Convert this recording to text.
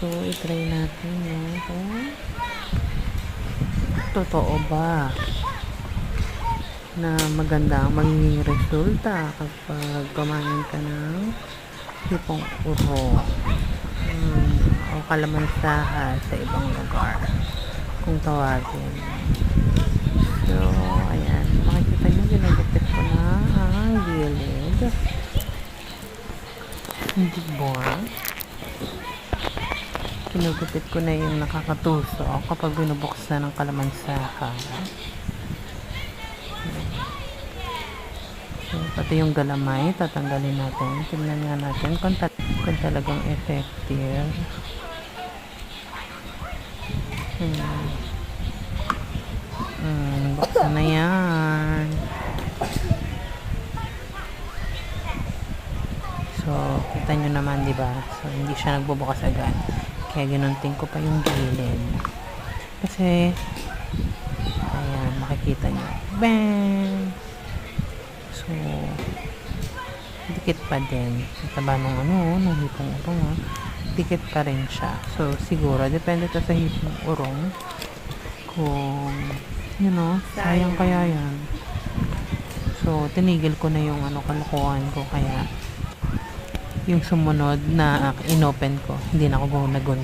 So, itry natin yun kung totoo ba na maganda ang magiging resulta kapag kumain ka ng hipong uro hmm, o kalamansaha sa ibang lugar kung tawagin. So, ayan. Makikita nyo, ginagupit ko na ang gilid. Hindi ba? Kinugupit ko na yung nakakatuso kapag binubuksan ng kalamansaha. So, pati yung galamay, tatanggalin natin. Tingnan nga natin kung, ta- kung talagang effective. Hmm. Hmm, buksan na yan. So, kita nyo naman, di ba? So, hindi siya nagbubukas agad. Kaya ginunting ko pa yung gilid. Kasi, ayan, makikita nyo. Bang! So, dikit pa din. Taba ng ano, ng hipong urong, ah. Dikit pa rin siya. So, siguro, depende to sa hipong urong. Kung, you know, sayang kaya yan. So, tinigil ko na yung ano, kalukuhan ko. Kaya, yung sumunod na uh, inopen ko, hindi na ako nag